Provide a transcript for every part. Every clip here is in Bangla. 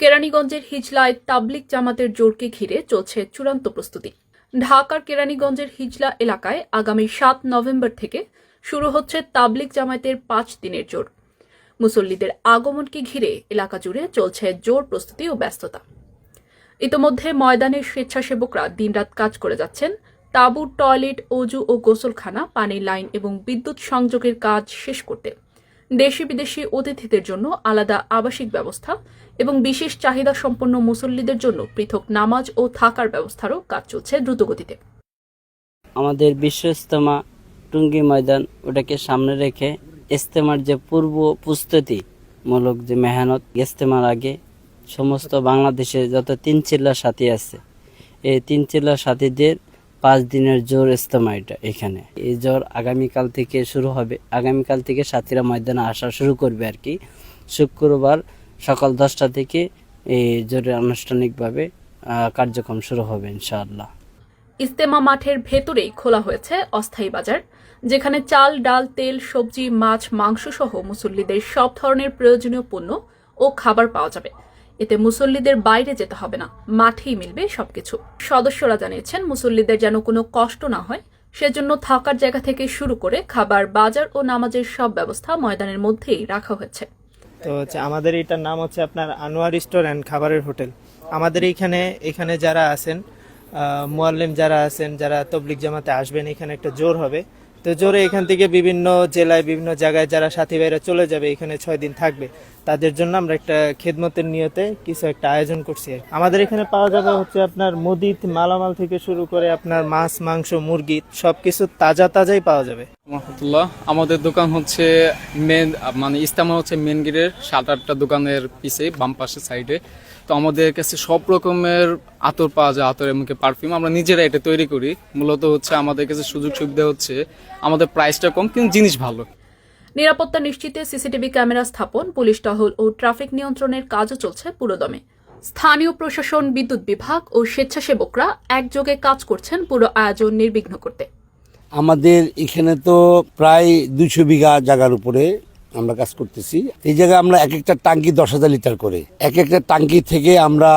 কেরানীগঞ্জের হিজলায় তাবলিক জামাতের জোরকে ঘিরে চলছে চূড়ান্ত প্রস্তুতি। ঢাকার কেরানীগঞ্জের হিজলা এলাকায় আগামী সাত নভেম্বর থেকে শুরু হচ্ছে তাবলিক জামাতের পাঁচ দিনের জোর। মুসল্লিদের আগমনকে ঘিরে এলাকা জুড়ে চলছে জোর প্রস্তুতি ও ব্যস্ততা। ইতোমধ্যে ময়দানের স্বেচ্ছাসেবকরা দিনরাত কাজ করে যাচ্ছেন। তাঁবু, টয়লেট, অজু ও গোসলখানা, পানির লাইন এবং বিদ্যুৎ সংযোগের কাজ শেষ করতে। দেশি বিদেশি অতিথিদের জন্য আলাদা আবাসিক ব্যবস্থা এবং বিশেষ চাহিদা সম্পন্ন মুসল্লিদের জন্য পৃথক নামাজ ও থাকার ব্যবস্থারও কাজ চলছে দ্রুতগতিতে। আমাদের বিশ্ব ইস্তেমা টুঙ্গি ময়দান ওটাকে সামনে রেখে ইস্তেমার যে পূর্ব প্রস্তুতি মূলক যে মেহনত, ইস্তেমার আগে সমস্ত বাংলাদেশে যত তিন চিল্লার সাথী আছে, এই তিন চিল্লার সাথীদের পাঁচ দিনের জোর ইস্তেমা এটা এখানে। এই জ্বর আগামীকাল থেকে শুরু হবে। আগামীকাল থেকে সাথীরা ময়দানে আসা শুরু করবে আর কি। শুক্রবার সকাল দশটা থেকে এই জোরের আনুষ্ঠানিকভাবে কার্যক্রম শুরু হবে ইনশাআল্লাহ। ইস্তেমা মাঠের ভেতরেই খোলা হয়েছে অস্থায়ী বাজার, যেখানে চাল, ডাল, তেল, সবজি, মাছ মাংস সহ মুসল্লিদের সব ধরনের প্রয়োজনীয় পণ্য ও খাবার পাওয়া যাবে। এতে মুসল্লিদের বাইরে যেতে হবে না, মাঠেই মিলবে সবকিছু। সদস্যরা জানিয়েছেন, মুসল্লিদের যেন কোনো কষ্ট না হয়, সেজন্য থাকার জায়গা থেকে শুরু করে খাবার, বাজার ও নামাজের সব ব্যবস্থা ময়দানের মধ্যেই রাখা হয়েছে। তো হচ্ছে আমাদের এটার নাম হচ্ছে আপনার আনোয়ার রেস্টুরেন্ট খাবারের হোটেল। আমাদের এইখানে, এখানে যারা আছেন মোয়াল্লিম যারা আছেন, যারা তবলিক জামাতে আসবেন, এখানে একটা জোর হবে। তো জোরে এখান থেকে বিভিন্ন জেলায়, বিভিন্ন জায়গায় যারা সাথী ভাইরা চলে যাবে, এখানে ছয় দিন থাকবে। তাদের জন্য আমরা একটা খেদমতের নিয়তে কিছু একটা আয়োজন করছি আমাদের এখানে পাওয়া যাবে হচ্ছে আপনার মুদিত মালামাল থেকে শুরু করে আপনার মাছ, মাংস, মুরগি সব কিছু তাজা তাজাই পাওয়া যাবে। আমাদের দোকান হচ্ছে মেন মানে ইস্তামা হচ্ছে মেন গেটের সাত আটটা দোকানের পিছে, বাম পাশে সাইডে তো আমাদের কাছে সব রকমের আতর পাওয়া যায়, আতর এমনকি পারফিউম আমরা নিজেরা এটা তৈরি করি। মূলত হচ্ছে আমাদের কাছে সুযোগ সুবিধা হচ্ছে আমাদের প্রাইসটা কম, কিন্তু জিনিস ভালো। নিরাপত্তা নিশ্চিতে সিসিটিভি ক্যামেরা স্থাপন, পুলিশ টহল ও ট্রাফিক নিয়ন্ত্রণের কাজও চলছে পুরোদমে। স্থানীয় প্রশাসন, বিদ্যুৎ বিভাগ ও স্বেচ্ছাসেবকরা একযোগে কাজ করছেন পুরো আয়োজন নির্বিঘ্ন করতে। আমাদের এখানে তো প্রায় দুইশো বিঘা জায়গার উপরে আমরা কাজ করতেছি। এই জায়গায় আমরা এক একটা টাঙ্কি দশ হাজার লিটার করে। এক একটা টাঙ্কি থেকে আমরা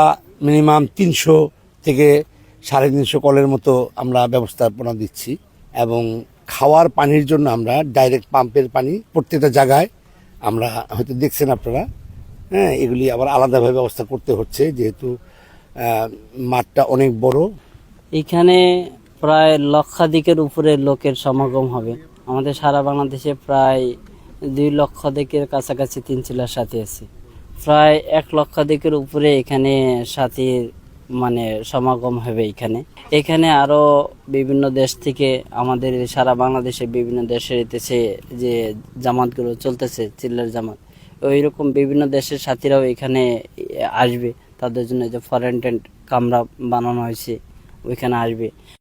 মিনিমাম তিনশো থেকে সাড়ে তিনশো কলের মতো আমরা ব্যবস্থাপনা দিচ্ছি এবং খাওয়ার পানির জন্য আমরা ডাইরেক্ট পাম্পের পানি প্রত্যেকটা জায়গায় আমরা, হয়তো দেখছেন আপনারা হ্যাঁ এগুলি আবার আলাদাভাবে ব্যবস্থা করতে হচ্ছে যেহেতু মাঠটা অনেক বড়। এখানে প্রায় লক্ষাধিকের উপরে লোকের সমাগম হবে। আমাদের সারা বাংলাদেশে প্রায় দুই লক্ষাধিকের কাছাকাছি তিন চিলার সাথী আছে। প্রায় এক লক্ষাধিকের উপরে এখানে সাথীর মানে সমাগম হবে এখানে। এখানে আরও বিভিন্ন দেশ থেকে আমাদের সারা বাংলাদেশে বিভিন্ন দেশের এতেছে যে জামাতগুলো চলতেছে, চিল্লার জামাত। ওই রকম বিভিন্ন দেশের সাথীরাও এখানে আসবে। তাদের জন্য যে ফরেন টেন্ট কামরা বানানো হয়েছে, ওইখানে আসবে।